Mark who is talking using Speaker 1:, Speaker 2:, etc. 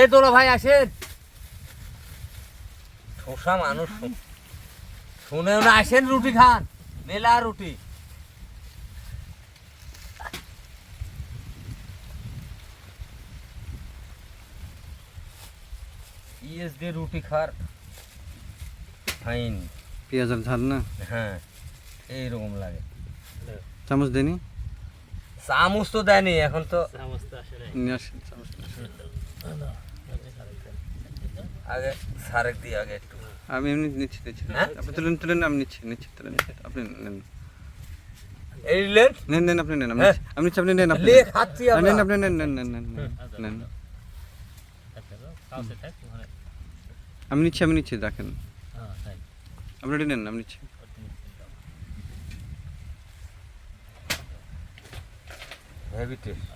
Speaker 1: এ তোরা ভাই আসেন। ঠোসা মানুষ শুনেও না আসেন রুটি খান মেলা রুটি। ইএস দিয়ে রুটি খার ফাইন।
Speaker 2: পেঁয়াজের ঝাল না?
Speaker 1: হ্যাঁ এইরকম লাগে।
Speaker 2: চামচ দেনি
Speaker 1: চামচ তো দেয়নি এখন তো
Speaker 2: নিয়ে আসেন চামচ।
Speaker 1: আগে সারেক দিই আগে একটু
Speaker 2: আমি এমনি নিচ্ছি নিচ্ছি।
Speaker 1: হ্যাঁ?
Speaker 2: আপনি তুলেন তুলেন আমি নিচ্ছি নিচ্ছি তুলেন আপনি নেন।
Speaker 1: এই লেন
Speaker 2: নেন নেন আপনি নেন আমি
Speaker 1: হ্যাঁ।
Speaker 2: আমি আপনি নেন আপনি নেন। আপনি নেন নেন নেন নেন নেন। নেন আমি নিচ্ছি আমি নিচ্ছি দেখেন। আপনি নেন আমি নিচ্ছি।
Speaker 1: Heavy taste